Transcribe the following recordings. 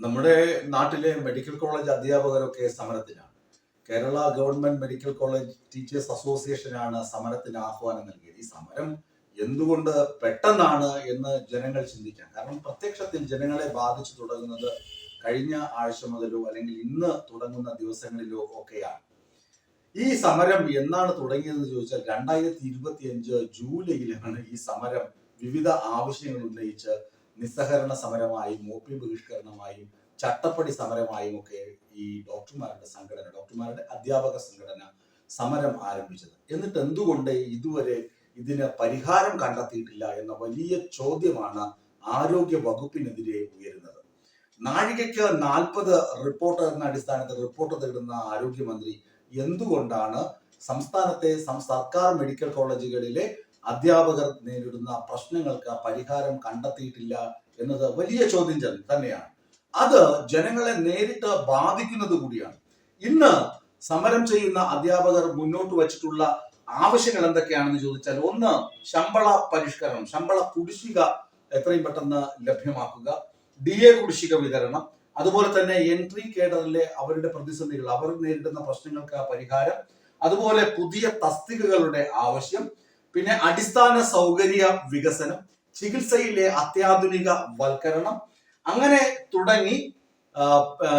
നമ്മുടെ നാട്ടിലെ medical college അധ്യാപകരൊക്കെ സമരത്തിലാണ് Kerala government medical college teachers അസോസിയേഷനാണ് സമരത്തിന് ആഹ്വാനം നൽകിയത്. ഈ സമരം എന്തുകൊണ്ട് പെട്ടെന്നാണ് എന്ന് ജനങ്ങൾ ചിന്തിക്കാം കാരണം പ്രത്യക്ഷത്തിൽ ജനങ്ങളെ ബാധിച്ചു തുടങ്ങുന്നത് കഴിഞ്ഞ ആഴ്ച മുതലോ അല്ലെങ്കിൽ ഇന്ന് തുടങ്ങുന്ന ദിവസങ്ങളിലോ ഒക്കെയാണ്. ഈ സമരം എന്നാണ് തുടങ്ങിയതെന്ന് ചോദിച്ചാൽ രണ്ടായിരത്തി ഇരുപത്തി അഞ്ച് ജൂലൈയിലാണ് ഈ സമരം വിവിധ ആവശ്യങ്ങൾ ഉന്നയിച്ച് നിസ്സഹകരണ സമരമായും ഒ പി ബഹിഷ്കരണമായും ചട്ടപ്പടി സമരമായും ഒക്കെ ഈ ഡോക്ടർമാരുടെ സംഘടന ഡോക്ടർമാരുടെ അധ്യാപക സംഘടന സമരം ആരംഭിച്ചത്. എന്നിട്ട് എന്തുകൊണ്ട് ഇതുവരെ ഇതിന് പരിഹാരം കണ്ടെത്തിയിട്ടില്ല എന്ന വലിയ ചോദ്യമാണ് ആരോഗ്യ വകുപ്പിനെതിരെ ഉയരുന്നത്. നാഴികയ്ക്ക് നാൽപ്പത് റിപ്പോർട്ട് എന്ന അടിസ്ഥാനത്തിൽ റിപ്പോർട്ട് തേടുന്ന ആരോഗ്യമന്ത്രി എന്തുകൊണ്ടാണ് സംസ്ഥാനത്തെ സർക്കാർ മെഡിക്കൽ കോളേജുകളിലെ അധ്യാപകർ നേരിടുന്ന പ്രശ്നങ്ങൾക്ക് പരിഹാരം കണ്ടെത്തിയിട്ടില്ല എന്നത് വലിയ ചോദ്യം തന്നെയാണ്. അത് ജനങ്ങളെ നേരിട്ട് ബാധിക്കുന്നത് കൂടിയാണ്. ഇന്ന് സമരം ചെയ്യുന്ന അധ്യാപകർ മുന്നോട്ട് വച്ചിട്ടുള്ള ആവശ്യങ്ങൾ എന്തൊക്കെയാണെന്ന് ചോദിച്ചാൽ ഒന്ന് ശമ്പള പരിഷ്കരണം ശമ്പള കുടിശ്ശിക എത്രയും പെട്ടെന്ന് ലഭ്യമാക്കുക ഡി എ കുടിശ്ശിക വിതരണം അതുപോലെ തന്നെ എൻട്രി കേഡറിലെ അവരുടെ പ്രതിസന്ധികൾ അവർ നേരിടുന്ന പ്രശ്നങ്ങൾക്ക് പരിഹാരം അതുപോലെ പുതിയ തസ്തികകളുടെ ആവശ്യം പിന്നെ അടിസ്ഥാന സൗകര്യ വികസനം ചികിത്സയിലെ അത്യാധുനിക വൽക്കരണം അങ്ങനെ തുടങ്ങി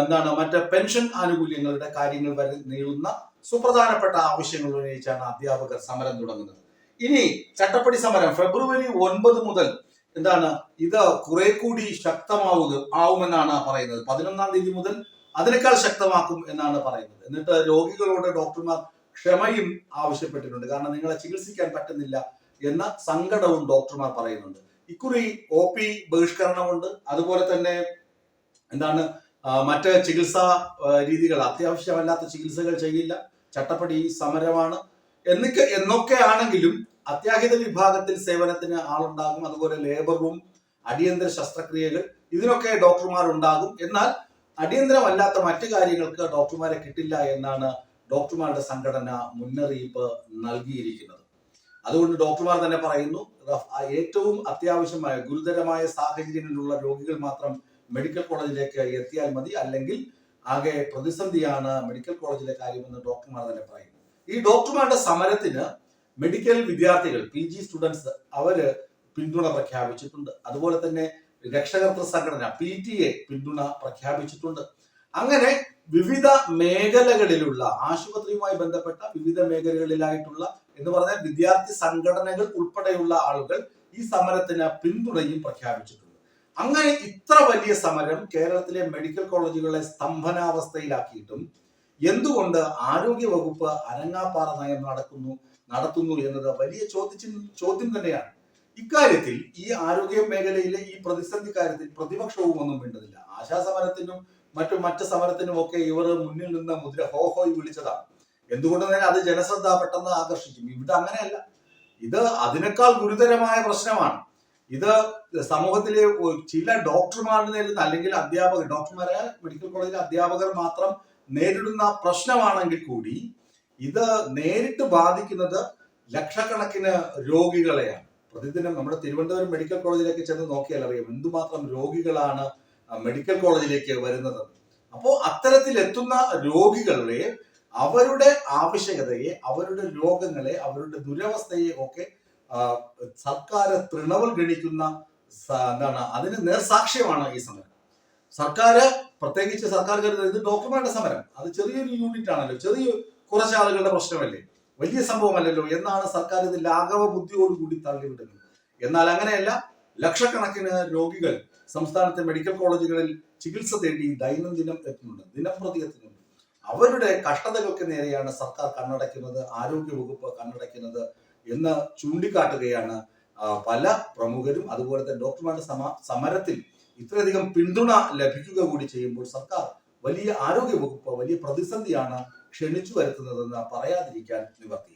എന്താണ് മറ്റ് പെൻഷൻ ആനുകൂല്യങ്ങളുടെ കാര്യങ്ങൾ വരെ നീളുന്ന സുപ്രധാനപ്പെട്ട ആവശ്യങ്ങൾ ഉന്നയിച്ചാണ് അധ്യാപകർ സമരം തുടങ്ങുന്നത്. ഇനി ചട്ടപ്പടി സമരം ഫെബ്രുവരി ഒൻപത് മുതൽ എന്താണ് ഇത് കുറെ കൂടി ശക്തമാവുക ആവുമെന്നാണ് പറയുന്നത്. പതിനൊന്നാം തീയതി മുതൽ അതിനേക്കാൾ ശക്തമാക്കും എന്നാണ് പറയുന്നത്. എന്നിട്ട് രോഗികളോട് ഡോക്ടർമാർ ക്ഷമയും ആവശ്യപ്പെട്ടിട്ടുണ്ട്. കാരണം നിങ്ങളെ ചികിത്സിക്കാൻ പറ്റുന്നില്ല എന്ന സങ്കടവും ഡോക്ടർമാർ പറയുന്നുണ്ട്. ഇക്കുറി ഒ പി ബഹിഷ്കരണമുണ്ട്. അതുപോലെ തന്നെ എന്താണ് മറ്റ് ചികിത്സാ രീതികൾ അത്യാവശ്യമല്ലാത്ത ചികിത്സകൾ ചെയ്യില്ല. ചട്ടപ്പടി സമരമാണ്. എന്നൊക്കെ എന്നൊക്കെ ആണെങ്കിലും അത്യാഹിത വിഭാഗത്തിൽ സേവനത്തിന് ആളുണ്ടാകും. അതുപോലെ ലേബർ റൂം അടിയന്തര ശസ്ത്രക്രിയകൾ ഇതിനൊക്കെ ഡോക്ടർമാർ ഉണ്ടാകും എന്നാൽ അടിയന്തരമല്ലാത്ത മറ്റു കാര്യങ്ങൾക്ക് ഡോക്ടർമാരെ കിട്ടില്ല എന്നാണ് ഡോക്ടർമാരുടെ സംഘടന മുന്നറിയിപ്പ് നൽകിയിരിക്കുന്നത്. അതുകൊണ്ട് ഡോക്ടർമാർ തന്നെ പറയുന്നു ഏറ്റവും അത്യാവശ്യമായ ഗുരുതരമായ സാഹചര്യങ്ങളിലുള്ള രോഗികൾ മാത്രം മെഡിക്കൽ കോളേജിലേക്ക് എത്തിയാൽ മതി. അല്ലെങ്കിൽ ആകെ പ്രതിസന്ധിയാണ് മെഡിക്കൽ കോളേജിലെ കാര്യമെന്ന് ഡോക്ടർമാർ തന്നെ പറയുന്നു. ഈ ഡോക്ടർമാരുടെ സമരത്തിന് മെഡിക്കൽ വിദ്യാർത്ഥികൾ പി ജി സ്റ്റുഡൻസ് അവർ പിന്തുണ പ്രഖ്യാപിച്ചിട്ടുണ്ട്. അതുപോലെ തന്നെ രക്ഷകർത്തൃ സംഘടന പി ടി എ പിന്തുണ പ്രഖ്യാപിച്ചിട്ടുണ്ട്. അങ്ങനെ വിവിധ മേഖലകളിലുള്ള ആശുപത്രിയുമായി ബന്ധപ്പെട്ട വിവിധ മേഖലകളിലായിട്ടുള്ള എന്ന് പറഞ്ഞാൽ വിദ്യാർത്ഥി സംഘടനകൾ ഉൾപ്പെടെയുള്ള ആളുകൾ ഈ സമരത്തിന് പിന്തുണയും പ്രഖ്യാപിച്ചിട്ടുണ്ട്. അങ്ങനെ ഇത്ര വലിയ സമരം കേരളത്തിലെ മെഡിക്കൽ കോളേജുകളെ സ്തംഭനാവസ്ഥയിലാക്കിയിട്ടും എന്തുകൊണ്ട് ആരോഗ്യ വകുപ്പ് അനങ്ങാപ്പാറ നയം നടക്കുന്നു നടത്തുന്നു എന്നത് വലിയ ചോദ്യം ചോദ്യം തന്നെയാണ്. ഇക്കാര്യത്തിൽ ഈ ആരോഗ്യ മേഖലയിലെ ഈ പ്രതിസന്ധി കാര്യത്തിൽ പ്രതിപക്ഷവും ഒന്നും വേണ്ടതില്ല ആശാ സമരത്തിനും മറ്റു മറ്റ് സമരത്തിനും ഒക്കെ ഇവർ മുന്നിൽ നിന്ന് മുദ്ര ഹോ ഹോയ് വിളിച്ചതാണ്. എന്തുകൊണ്ട് തന്നെ അത് ജനശ്രദ്ധ പെട്ടെന്ന് ആകർഷിക്കും? ഇവിടെ അങ്ങനെയല്ല. ഇത് അതിനേക്കാൾ ഗുരുതരമായ പ്രശ്നമാണ്. ഇത് സമൂഹത്തിലെ ചില ഡോക്ടർമാരുടെ നേരിടുന്ന അല്ലെങ്കിൽ അധ്യാപകർ ഡോക്ടർമാരെ മെഡിക്കൽ കോളേജിലെ അധ്യാപകർ മാത്രം നേരിടുന്ന പ്രശ്നമാണെങ്കിൽ കൂടി ഇത് നേരിട്ട് ബാധിക്കുന്നത് ലക്ഷക്കണക്കിന് രോഗികളെയാണ്. പ്രതിദിനം നമ്മുടെ തിരുവനന്തപുരം മെഡിക്കൽ കോളേജിലേക്ക് ചെന്ന് നോക്കിയാൽ അറിയാം. എന്തുമാത്രം രോഗികളാണ് മെഡിക്കൽ കോളേജിലേക്ക് വരുന്നത്. അപ്പോൾ അത്തരത്തിൽ എത്തുന്ന രോഗികളെ അവരുടെ ആവശ്യകതയെ അവരുടെ രോഗങ്ങളെ അവരുടെ ദുരവസ്ഥയെ ഒക്കെ സർക്കാർ തൃണവൽ ഗണിക്കുന്ന എന്താണ് അതിന് നേർസാക്ഷ്യമാണ് ഈ സമരം. സർക്കാർ പ്രത്യേകിച്ച് സർക്കാർ കരുതുന്നത് ഇത് ഡോക്ടർമാരുടെ സമരം. അത് ചെറിയൊരു യൂണിറ്റ് ആണല്ലോ. ചെറിയ കുറച്ച് ആളുകളുടെ പ്രശ്നമല്ലേ? വലിയ സംഭവമല്ലല്ലോ എന്നാണ് സർക്കാർ ഇത് ലാഘവ ബുദ്ധിയോടുകൂടി തള്ളിവിടുന്നത്. എന്നാൽ അങ്ങനെയല്ല ലക്ഷക്കണക്കിന് രോഗികൾ സംസ്ഥാനത്തെ മെഡിക്കൽ കോളേജുകളിൽ ചികിത്സ തേടി ദൈനംദിനം എത്തുന്നുണ്ട് ദിനംപ്രതി എത്തുന്നുണ്ട് അവരുടെ കഷ്ടതകൾക്ക് നേരെയാണ് സർക്കാർ കണ്ണടയ്ക്കുന്നത് ആരോഗ്യ വകുപ്പ് കണ്ണടയ്ക്കുന്നത് എന്ന് ചൂണ്ടിക്കാട്ടുകയാണ് പല പ്രമുഖരും. അതുപോലെ തന്നെ ഡോക്ടർമാരുടെ സമ സമരത്തിൽ ഇത്രയധികം പിന്തുണ ലഭിക്കുക കൂടി ചെയ്യുമ്പോൾ സർക്കാർ വലിയ ആരോഗ്യ വകുപ്പ് വലിയ പ്രതിസന്ധിയാണ് ക്ഷണിച്ചു വരുത്തുന്നതെന്ന് പറയാതിരിക്കാൻ നിവർത്തിയില്ല.